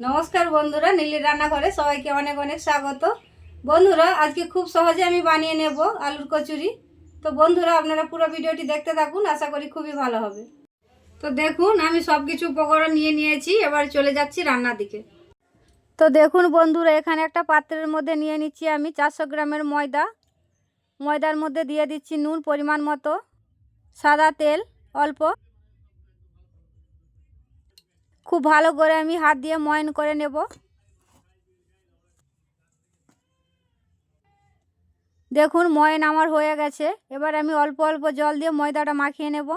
নমস্কার বন্ধুরা, নীলির রান্নাঘরে সবাইকে অনেক অনেক স্বাগত। বন্ধুরা, আজকে খুব সহজে আমি বানিয়ে নেব আলুর কচুরি। তো বন্ধুরা, আপনারা পুরো ভিডিওটি দেখতে থাকুন, আশা করি খুবই ভালো হবে। তো দেখুন, আমি সব কিছু উপকরণ নিয়ে নিয়েছি, এবার চলে যাচ্ছি রান্নার দিকে। তো দেখুন বন্ধুরা, এখানে একটা পাত্রের মধ্যে নিয়ে নিচ্ছি আমি চারশো গ্রামের ময়দা। ময়দার মধ্যে দিয়ে দিচ্ছি নুন পরিমাণ মতো, সাদা তেল অল্প। খুব ভালো করে আমি হাত দিয়ে ময়ন করে নেব। দেখুন, ময়ন আমার হয়ে গেছে। এবার আমি অল্প অল্প জল দিয়ে ময়দাটা মাখিয়ে নেব।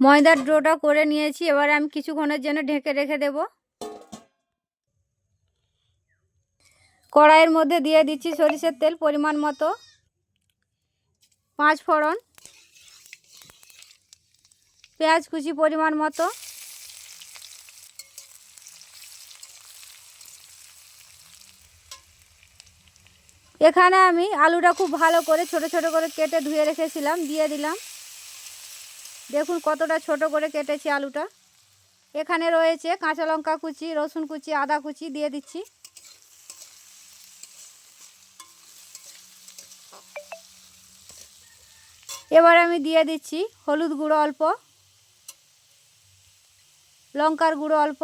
ময়দার ডোটা করে নিয়েছি। এবার আমি কিছুক্ষণের জন্য ঢেকে রেখে দেব। কড়াইয়ের মধ্যে দিয়ে দিচ্ছি সরিষার তেল পরিমাণ মতো। পাঁচ ফোড়ন। পেঁয়াজ কুচি পরিমাণ মতো। এখানে আমি আলুটা খুব ভালো করে ছোট ছোট করে কেটে ধুয়ে রেখেছিলাম, দিয়ে দিলাম। দেখুন কতটা ছোট করে কেটেছি আলুটা। এখানে রয়েছে কাঁচা লঙ্কা কুচি, রসুন কুচি, আদা কুচি দিয়ে দিচ্ছি। এবার আমি দিয়ে দিচ্ছি হলুদ গুঁড়ো অল্প, লঙ্কার গুঁড়ো অল্প।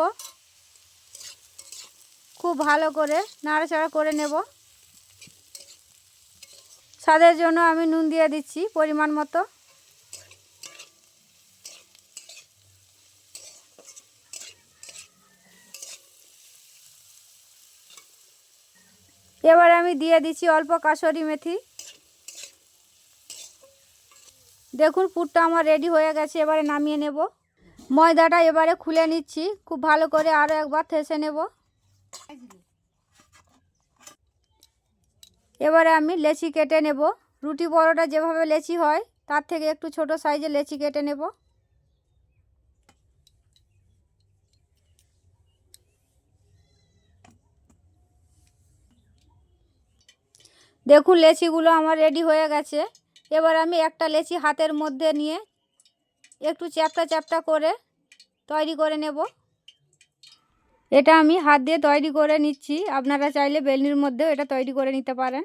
খুব ভালো করে নাড়াচাড়া করে নেব। স্বাদের জন্য আমি নুন দিয়ে দিচ্ছি পরিমাণ মতো। এবার আমি দিয়ে দিচ্ছি অল্প কাসরি মেথি। দেখুন, পুরটা আমার রেডি হয়ে গেছে, এবারে নামিয়ে নেব। ময়দাটা এবারে খুলে নিচ্ছি, খুব ভালো করে আরও একবার থেসে নেব। এবারে আমি লেচি কেটে নেব। রুটি পরোটা যেভাবে লেচি হয়, তার থেকে একটু ছোট সাইজে লেচি কেটে নেব। দেখুন, লেচিগুলো আমার রেডি হয়ে গেছে। এবার আমি একটা লেচি হাতের মধ্যে নিয়ে একটু চ্যাপটা চ্যাপটা করে তৈরি করে নেব। এটা আমি হাত দিয়ে তৈরি করে নিচ্ছি। আপনারা চাইলে বেলনির মধ্যেও এটা তৈরি করে নিতে পারেন।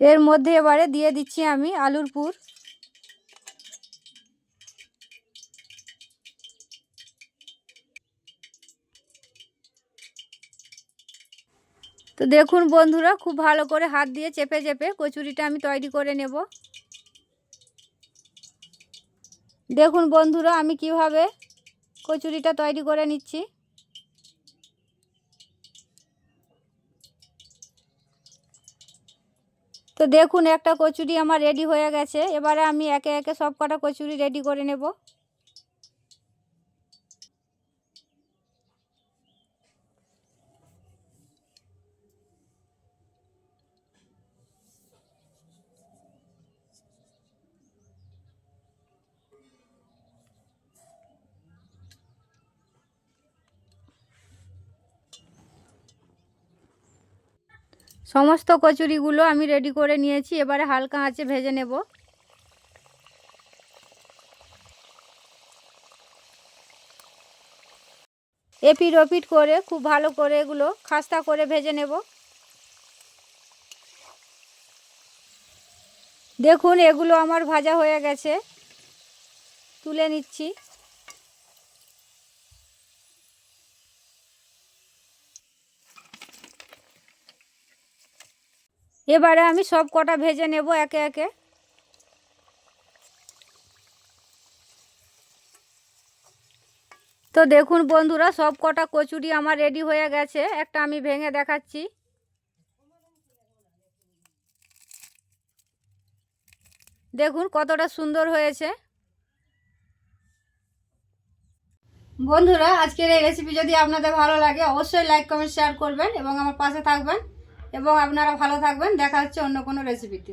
এর মধ্যে এবারে দিয়ে দিচ্ছি আমি আলুর পুর। তো দেখুন বন্ধুরা, খুব ভালো করে হাত দিয়ে চেপে চেপে কচুরিটা আমি তৈরি করে নেব। দেখুন বন্ধুরা, আমি কীভাবে কচুরিটা তৈরি করে নিচ্ছি। তো দেখুন, একটা কচুরি আমার রেডি হয়ে গেছে। এবারে আমি একে একে সব কটা কচুরি রেডি করে নেব। সমস্ত কচুরিগুলো আমি রেডি করে নিয়েছি, এবারে হালকা আঁচে ভেজে নেব। এপিট ওপিট করে, খুব ভালো করে এগুলো খাস্তা করে ভেজে নেব। দেখুন, এগুলো আমার ভাজা হয়ে গেছে। তুলে নিচ্ছি। এবারে আমি সব কটা ভেজে নেব একে একে। তো দেখুন বন্ধুরা, সব কটা কচুরি আমার রেডি হয়ে গেছে। একটা আমি ভেঙে দেখাচ্ছি। দেখুন কতটা সুন্দর হয়েছে। বন্ধুরা, আজকের এই রেসিপি যদি আপনাদের ভালো লাগে, অবশ্যই লাইক কমেন্ট শেয়ার করবেন এবং আমার পাশে থাকবেন। এবং আপনারা ভালো থাকবেন। দেখা হচ্ছে অন্য কোনো রেসিপিতে